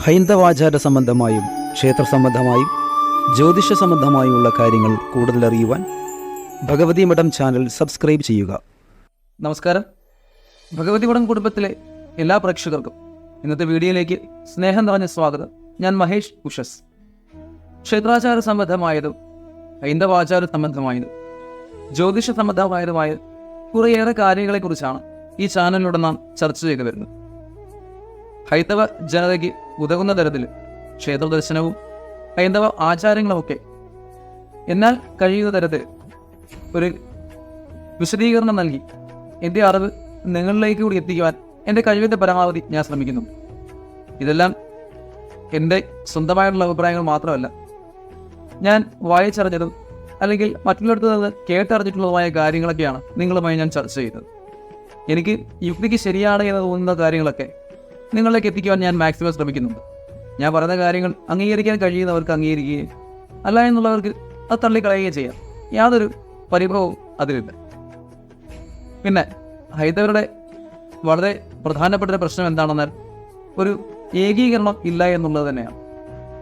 ഹൈന്ദവാചാര സംബന്ധമായും ക്ഷേത്ര സംബന്ധമായും ജ്യോതിഷ സംബന്ധമായുമുള്ള കാര്യങ്ങൾ കൂടുതൽ അറിയുവാൻ ഭഗവതി മഠം ചാനൽ സബ്സ്ക്രൈബ് ചെയ്യുക. നമസ്കാരം. ഭഗവതി മഠം കുടുംബത്തിലെ എല്ലാ പ്രേക്ഷകർക്കും ഇന്നത്തെ വീഡിയോയിലേക്ക് സ്നേഹം നിറഞ്ഞ സ്വാഗതം. ഞാൻ മഹേഷ് ഉഷസ്. ക്ഷേത്രാചാര സംബന്ധമായതും ഹൈന്ദവാചാര സംബന്ധമായതും ജ്യോതിഷ സംബന്ധമായതുമായ കുറേയേറെ കാര്യങ്ങളെക്കുറിച്ചാണ് ഈ ചാനലിലൂടെ നാം ചർച്ച ചെയ്തു വരുന്നത്. ഹൈന്ദവ ജനതയ്ക്ക് ഉതകുന്ന തരത്തിൽ ക്ഷേത്ര ദർശനവും ഹൈന്ദവ ആചാരങ്ങളുമൊക്കെ. എന്നാൽ കഴിയുന്ന തരത്തിൽ ഒരു വിശദീകരണം നൽകി എന്റെ അറിവ് നിങ്ങളിലേക്ക് കൂടി എത്തിക്കുവാൻ എന്റെ കഴിവിന്റെ പരമാവധി ഞാൻ ശ്രമിക്കുന്നു. ഇതെല്ലാം എന്റെ സ്വന്തമായിട്ടുള്ള അഭിപ്രായങ്ങൾ മാത്രമല്ല. ഞാൻ വായിച്ചറിഞ്ഞതും അല്ലെങ്കിൽ മറ്റുള്ളവരുടെ നിന്ന് കേട്ടറിഞ്ഞിട്ടുള്ളതുമായ കാര്യങ്ങളൊക്കെയാണ് നിങ്ങളുമായി ഞാൻ ചർച്ച ചെയ്യുന്നത് എനിക്ക് യുക്തിക്ക് ശരിയാണ് എന്ന് തോന്നുന്ന കാര്യങ്ങളൊക്കെ നിങ്ങളിലേക്ക് എത്തിക്കുവാൻ ഞാൻ മാക്സിമം ശ്രമിക്കുന്നുണ്ട്. ഞാൻ പറയുന്ന കാര്യങ്ങൾ അംഗീകരിക്കാൻ കഴിയുന്നവർക്ക് അംഗീകരിക്കുകയും അല്ല എന്നുള്ളവർക്ക് അത് തള്ളിക്കളയുകയും ചെയ്യാം. യാതൊരു പരിഭവവും അതിലില്ല. പിന്നെ ഹൈന്ദവരുടെ വളരെ പ്രധാനപ്പെട്ട ഒരു പ്രശ്നം എന്താണെന്നാൽ ഒരു ഏകീകരണം ഇല്ല എന്നുള്ളത് തന്നെയാണ്.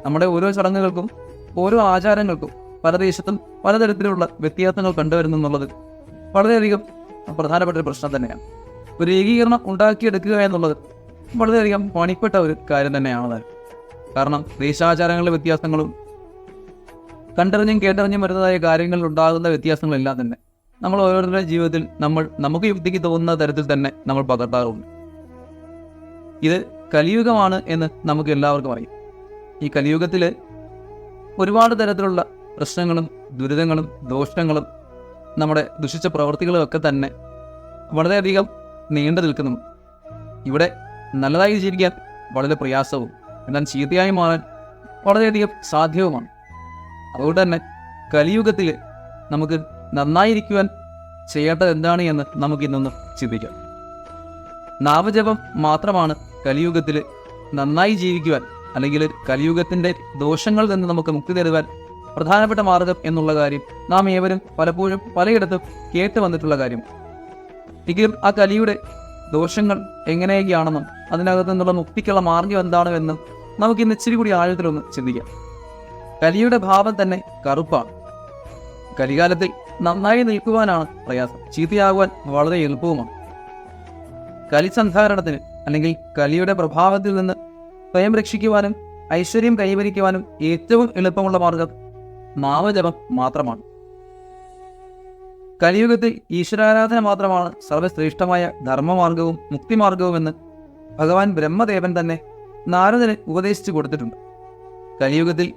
നമ്മുടെ ഓരോ ചടങ്ങുകൾക്കും ഓരോ ആചാരങ്ങൾക്കും പല ദേശത്തും പലതരത്തിലുള്ള വ്യത്യാസങ്ങൾ കണ്ടുവരുന്നു എന്നുള്ളത് വളരെയധികം പ്രധാനപ്പെട്ട ഒരു പ്രശ്നം തന്നെയാണ്. ഒരു ഏകീകരണം ഉണ്ടാക്കിയെടുക്കുക എന്നുള്ളത് വളരെയധികം പണിപ്പെട്ട ഒരു കാര്യം തന്നെയാണത്. കാരണം ദേശാചാരങ്ങളിലെ വ്യത്യാസങ്ങളും കണ്ടറിഞ്ഞും കേട്ടറിഞ്ഞും വരുന്നതായ കാര്യങ്ങളിൽ ഉണ്ടാകുന്ന വ്യത്യാസങ്ങളെല്ലാം തന്നെ. നമ്മൾ ഓരോരുത്തരുടെ ജീവിതത്തിൽ നമ്മൾ നമുക്ക് യുക്തിക്ക് തോന്നുന്ന തരത്തിൽ തന്നെ നമ്മൾ പകർത്താറുണ്ട്. ഇത് കലിയുഗമാണ് എന്ന് നമുക്ക് എല്ലാവർക്കും അറിയാം. ഈ കലിയുഗത്തിൽ ഒരുപാട് തരത്തിലുള്ള പ്രശ്നങ്ങളും ദുരിതങ്ങളും ദോഷങ്ങളും നമ്മുടെ ദുഷിച്ച പ്രവൃത്തികളും ഒക്കെ തന്നെ വളരെയധികം നീണ്ടു നിൽക്കുന്നു ഇവിടെ നല്ലതായി ജീവിക്കാൻ വളരെ പ്രയാസവും എന്നാൽ ചീത്തയായി മാറാൻ വളരെയധികം സാധ്യവുമാണ്. അതുകൊണ്ട് തന്നെ കലിയുഗത്തിൽ നമുക്ക് നന്നായിരിക്കുവാൻ ചെയ്യേണ്ടത് എന്താണ് എന്ന് നമുക്ക് ഇന്നൊന്ന് ചിന്തിക്കാം. നാമജപം മാത്രമാണ് കലിയുഗത്തിൽ നന്നായി ജീവിക്കുവാൻ അല്ലെങ്കിൽ കലിയുഗത്തിന്റെ ദോഷങ്ങളിൽ നിന്ന് നമുക്ക് മുക്തി തരുവാൻ പ്രധാനപ്പെട്ട മാർഗം എന്നുള്ള കാര്യം നാം ഏവരും പലപ്പോഴും പലയിടത്തും കേട്ട് വന്നിട്ടുള്ള കാര്യം. എങ്കിലും ആ കലിയുടെ ദോഷങ്ങൾ എങ്ങനെയൊക്കെയാണെന്നും അതിനകത്ത് നിന്നുള്ള മുക്തിക്കുള്ള മാർഗം എന്താണെന്നും നമുക്ക് ഇന്ന് ഇച്ചിരി കൂടി ആഴത്തിലൊന്ന് ചിന്തിക്കാം. കലിയുടെ ഭാവം തന്നെ കറുപ്പാണ്. കലികാലത്തിൽ നന്നായി നിൽക്കുവാനാണ് പ്രയാസം. ചീത്തയാകുവാൻ വളരെ എളുപ്പവുമാണ്. കലിസന്ധാരണത്തിന് അല്ലെങ്കിൽ കലിയുടെ പ്രഭാവത്തിൽ നിന്ന് സ്വയം രക്ഷിക്കുവാനും ഐശ്വര്യം കൈവരിക്കുവാനും ഏറ്റവും എളുപ്പമുള്ള മാർഗം നാമജപം മാത്രമാണ്. കലിയുഗത്തിൽ ഈശ്വരാരാധന മാത്രമാണ് സർവശ്രേഷ്ഠമായ ധർമ്മമാർഗവും മുക്തിമാർഗവുമെന്ന് ഭഗവാൻ ബ്രഹ്മദേവൻ തന്നെ നാരദന് ഉപദേശിച്ചു കൊടുത്തിട്ടുണ്ട്. കലിയുഗത്തിൽ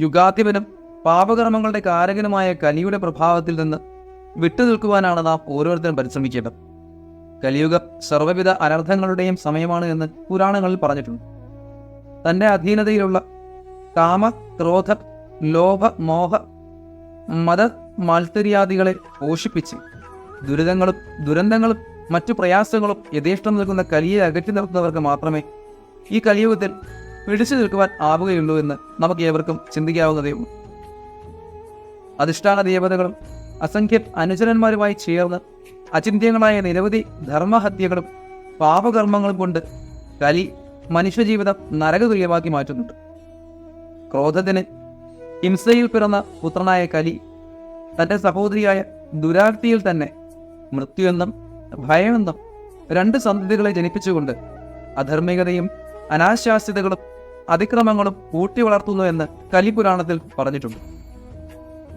യുഗാധിപനും പാപകർമ്മങ്ങളുടെ കാരകനുമായ കലിയുടെ പ്രഭാവത്തിൽ നിന്ന് വിട്ടുനിൽക്കുവാനാണ് നാം ഓരോരുത്തരും പരിശ്രമിക്കേണ്ടത്. കലിയുഗം സർവവിധ അനർത്ഥങ്ങളുടെയും സമയമാണ് എന്ന് പുരാണങ്ങളിൽ പറഞ്ഞിട്ടുണ്ട്. തന്റെ അധീനതയിലുള്ള കാമ ക്രോധ ലോഭ മോഹ മത മാത്സര്യാദികളെ പോഷിപ്പിച്ച് ദുരിതങ്ങളും ദുരന്തങ്ങളും മറ്റു പ്രയാസങ്ങളും യഥേഷ്ടം നിൽക്കുന്ന കലിയെ അകറ്റി നിർത്തുന്നവർക്ക് മാത്രമേ ഈ കലിയുഗത്തിൽ പിടിച്ചു നിൽക്കുവാൻ ആവുകയുള്ളൂ എന്ന് നമുക്ക് ഏവർക്കും ചിന്തിക്കാവുന്നതേ ഉള്ളൂ. അധിഷ്ഠാന ദേവതകളും അസംഖ്യ അനുചരന്മാരുമായി ചേർന്ന് അചിന്ത്യങ്ങളായ നിരവധി ധർമ്മഹത്യകളും പാപകർമ്മങ്ങളും കൊണ്ട് കലി മനുഷ്യജീവിതം നരകതുല്യമാക്കി മാറ്റുന്നുണ്ട്. ക്രോധത്തിന് ഹിംസയിൽ പിറന്ന പുത്രനായ കലി തന്റെ സഹോദരിയായ ദുരാർത്തിയിൽ തന്നെ മൃത്യുവെന്നും ഭയമെന്നും രണ്ട് സന്തതികളെ ജനിപ്പിച്ചുകൊണ്ട് അധർമ്മികതയും അനാശാസ്യതകളും അതിക്രമങ്ങളും കൂട്ടി വളർത്തുന്നു എന്ന് കലിപുരാണത്തിൽ പറഞ്ഞിട്ടുണ്ട്.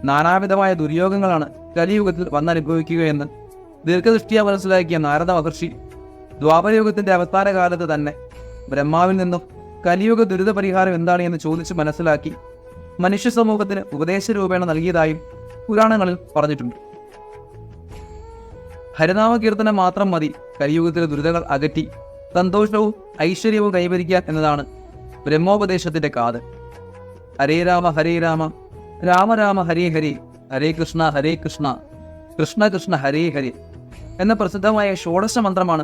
നാനാവിധമായ ദുര്യോഗങ്ങളാണ് കലിയുഗത്തിൽ വന്നനുഭവിക്കുകയെന്ന് ദീർഘദൃഷ്ടിയ മനസ്സിലാക്കിയ നാരദ മഹർഷി ദ്വാപരയുഗത്തിന്റെ അവസാന കാലത്ത് തന്നെ ബ്രഹ്മാവിൽ നിന്നും കലിയുഗ ദുരിത പരിഹാരം എന്താണ് എന്ന് ചോദിച്ച് മനസ്സിലാക്കി മനുഷ്യ സമൂഹത്തിന് ഉപദേശ രൂപേണ നൽകിയതായും പുരാണങ്ങളിൽ പറഞ്ഞിട്ടുണ്ട്. ഹരിനാമ കീർത്തനം മാത്രം മതി. കലിയുഗത്തിലെ ദുരിതങ്ങൾ അകറ്റി സന്തോഷവും ഐശ്വര്യവും കൈവരിക്കാൻ എന്നതാണ് ബ്രഹ്മോപദേശത്തിന്റെ കാത് ഹരേ രാമ ഹരേ രാമ രാമ രാമ ഹരേ ഹരേ ഹരേ കൃഷ്ണ ഹരേ കൃഷ്ണ കൃഷ്ണ കൃഷ്ണ ഹരേ ഹരേ എന്ന പ്രസിദ്ധമായ ഷോഡശ മന്ത്രമാണ്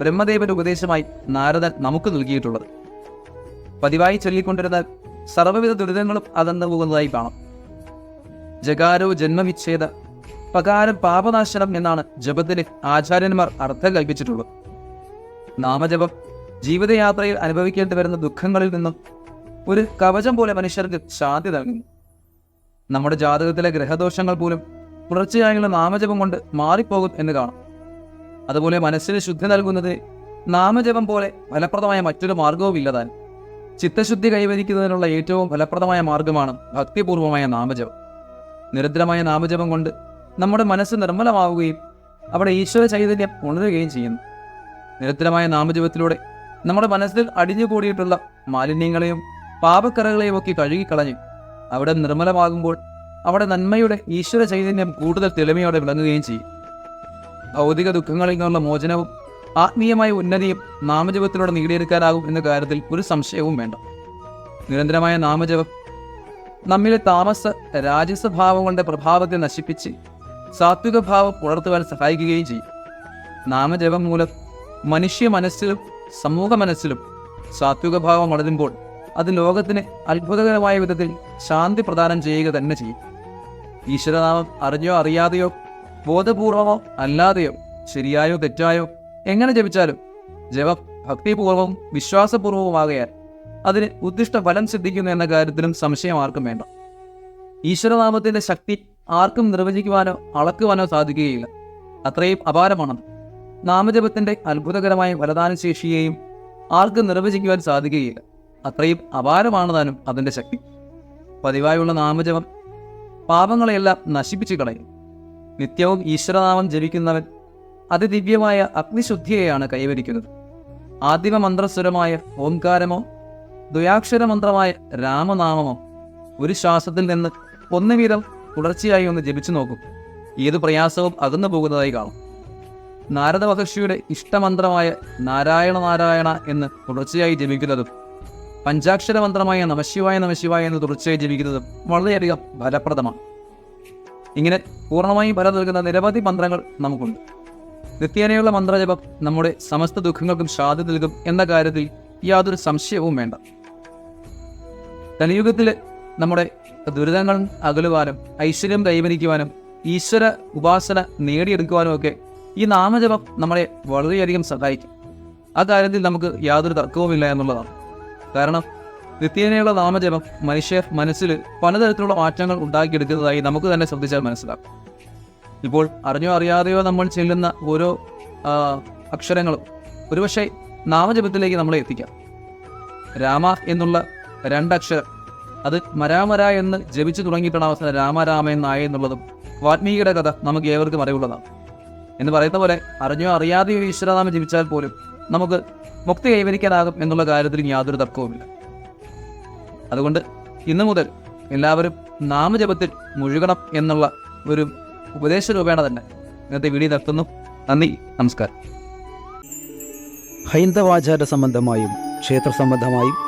ബ്രഹ്മദേവന്റെ ഉപദേശമായി നാരദൻ നമുക്ക് നൽകിയിട്ടുള്ളത്. പതിവായി ചൊല്ലിക്കൊണ്ടിരുന്ന സർവവിധ ദുരിതങ്ങളും അകന്നു പോകുന്നതായി കാണാം. ജകാരോ ജന്മവിച്ഛേദ. പകാരം പാപനാശനം എന്നാണ് ജപത്തിന് ആചാര്യന്മാർ അർത്ഥം കൽപ്പിച്ചിട്ടുള്ളത്. നാമജപം ജീവിതയാത്രയിൽ അനുഭവിക്കേണ്ടി വരുന്ന ദുഃഖങ്ങളിൽ നിന്നും ഒരു കവചം പോലെ മനുഷ്യർക്ക് ശാന്തി നൽകുന്നു. നമ്മുടെ ജാതകത്തിലെ ഗ്രഹദോഷങ്ങൾ പോലും തുടർച്ചയായുള്ള നാമജപം കൊണ്ട് മാറിപ്പോകും എന്ന് കാണാം. അതുപോലെ മനസ്സിന് ശുദ്ധി നൽകുന്നത് നാമജപം പോലെ ഫലപ്രദമായ മറ്റൊരു മാർഗവും ഇല്ലതാൻ ചിത്തശുദ്ധി കൈവരിക്കുന്നതിനുള്ള ഏറ്റവും ഫലപ്രദമായ മാർഗമാണ് ഭക്തിപൂർവമായ നാമജപം. നിരന്തരമായ നാമജപം കൊണ്ട് നമ്മുടെ മനസ്സ് നിർമ്മലമാവുകയും അവിടെ ഈശ്വര ചൈതന്യം ഉണരുകയും ചെയ്യുന്നു. നിരന്തരമായ നാമജപത്തിലൂടെ നമ്മുടെ മനസ്സിൽ അടിഞ്ഞുകൂടിയിട്ടുള്ള മാലിന്യങ്ങളെയും പാപക്കറകളെയും ഒക്കെ കഴുകിക്കളഞ്ഞ് അവിടെ നിർമ്മലമാകുമ്പോൾ അവിടെ നന്മയുടെ ഈശ്വര ചൈതന്യം കൂടുതൽ തെളിമയോടെ വിളങ്ങുകയും ചെയ്യും. ഭൗതിക ദുഃഖങ്ങളിൽ നിന്നുള്ള മോചനവും ആത്മീയമായ ഉന്നതിയും നാമജപത്തിലൂടെ നേടിയെടുക്കാനാകും എന്ന കാര്യത്തിൽ ഒരു സംശയവും വേണ്ട. നിരന്തരമായ നാമജപം നമ്മിലെ താമസ രാജസഭാവങ്ങളുടെ പ്രഭാവത്തെ നശിപ്പിച്ച് സാത്വിക ഭാവം പുലർത്തുവാൻ സഹായിക്കുകയും ചെയ്യും. നാമജപം മൂലം മനുഷ്യ മനസ്സിലും സമൂഹ മനസ്സിലും സാത്വിക ഭാവം വളരുമ്പോൾ അത് ലോകത്തിന് അത്ഭുതകരമായ വിധത്തിൽ ശാന്തി പ്രദാനം ചെയ്യുക തന്നെ ചെയ്യും. ഈശ്വരനാമം അറിഞ്ഞോ അറിയാതെയോ ബോധപൂർവമോ അല്ലാതെയോ ശരിയായോ തെറ്റായോ എങ്ങനെ ജപിച്ചാലും ജപം ഭക്തിപൂർവവും വിശ്വാസപൂർവവുമാകയാൽ അതിന് ഉദ്ദിഷ്ട ഫലം സിദ്ധിക്കുന്നു എന്ന കാര്യത്തിലും സംശയം ആർക്കും വേണ്ട. ഈശ്വരനാമത്തിന്റെ ശക്തി ആർക്കും നിർവചിക്കുവാനോ അളക്കുവാനോ സാധിക്കുകയില്ല. അത്രയും അപാരമാണത്. നാമജപത്തിന്റെ അത്ഭുതകരമായ വരദാന ശേഷിയെയും ആർക്കും നിർവചിക്കുവാൻ സാധിക്കുകയില്ല. അത്രയും അപാരമാണ് താനും അതിന്റെ ശക്തി. പതിവായുള്ള നാമജപം പാപങ്ങളെയെല്ലാം നശിപ്പിച്ചു കളയും. നിത്യവും ഈശ്വരനാമം ജപിക്കുന്നവൻ അതിദിവ്യമായ അഗ്നിശുദ്ധിയെയാണ് കൈവരിക്കുന്നത്. ആദിമ മന്ത്രസ്വരമായ ഓംകാരമോ ദ്വയാക്ഷര മന്ത്രമായ രാമനാമമോ ഒരു ശ്വാസത്തിൽ നിന്ന് ഒന്ന് വീതം തുടർച്ചയായി ഒന്ന് ജപിച്ചു നോക്കും. ഏത് പ്രയാസവും അകന്നു പോകുന്നതായി കാണും. നാരദ മഹർഷിയുടെ ഇഷ്ടമന്ത്രമായ നാരായണ നാരായണ എന്ന് തുടർച്ചയായി ജപിക്കുന്നതും പഞ്ചാക്ഷര മന്ത്രമായ നമശിവായ നമശിവായ എന്ന് തുടർച്ചയായി ജപിക്കുന്നതും വളരെയധികം ഫലപ്രദമാണ്. ഇങ്ങനെ പൂർണമായും ഫലം നൽകുന്ന നിരവധി മന്ത്രങ്ങൾ നമുക്കുണ്ട്. നിത്യേനയുള്ള മന്ത്രജപം നമ്മുടെ സമസ്ത ദുഃഖങ്ങൾക്കും ശാന്തി നൽകും എന്ന കാര്യത്തിൽ യാതൊരു സംശയവും വേണ്ട. കലിയുഗത്തിൽ നമ്മുടെ ദുരിതങ്ങൾ അകലുവാനും ഐശ്വര്യം കൈവരിക്കുവാനും ഈശ്വര ഉപാസന നേടിയെടുക്കുവാനും ഒക്കെ ഈ നാമജപം നമ്മളെ വളരെയധികം സഹായിക്കും. ആ കാര്യത്തിൽ നമുക്ക് യാതൊരു തർക്കവുമില്ല എന്നുള്ളതാണ്. കാരണം നിത്യേനയുള്ള നാമജപം മനുഷ്യർ മനസ്സിൽ പലതരത്തിലുള്ള മാറ്റങ്ങൾ ഉണ്ടാക്കിയെടുക്കുന്നതായി നമുക്ക് തന്നെ ശ്രദ്ധിച്ചാൽ മനസ്സിലാക്കും ഇപ്പോൾ അറിഞ്ഞോ അറിയാതെയോ നമ്മൾ ചെല്ലുന്ന ഓരോ അക്ഷരങ്ങളും ഒരുപക്ഷെ നാമജപത്തിലേക്ക് നമ്മളെ എത്തിക്കാം. രാമ എന്നുള്ള രണ്ടക്ഷരം. അത് മരാമര എന്ന് ജപിച്ചു തുടങ്ങിയിട്ടാണ് അവസാനം രാമരാമ എന്നായ എന്നുള്ളതും വാത്മീകിയുടെ കഥ നമുക്ക് ഏവർക്കും അറിവുള്ളതാണ്. എന്ന് പറയുന്ന പോലെ അറിഞ്ഞോ അറിയാതെയോ ഈശ്വരനാമം ജപിച്ചാൽ പോലും നമുക്ക് മുക്തി കൈവരിക്കാനാകും എന്നുള്ള കാര്യത്തിൽ യാതൊരു തർക്കവുമില്ല. അതുകൊണ്ട് ഇന്നു മുതൽ എല്ലാവരും നാമജപത്തിൽ മുഴുകണം എന്നുള്ള ഒരു ഉപദേശ രൂപേണ തന്നെ ഇന്നത്തെ വീഡിയോ നിർത്തുന്നു. നന്ദി നമസ്കാരം. ഹൈന്ദവാചാര സംബന്ധമായും ക്ഷേത്ര സംബന്ധമായും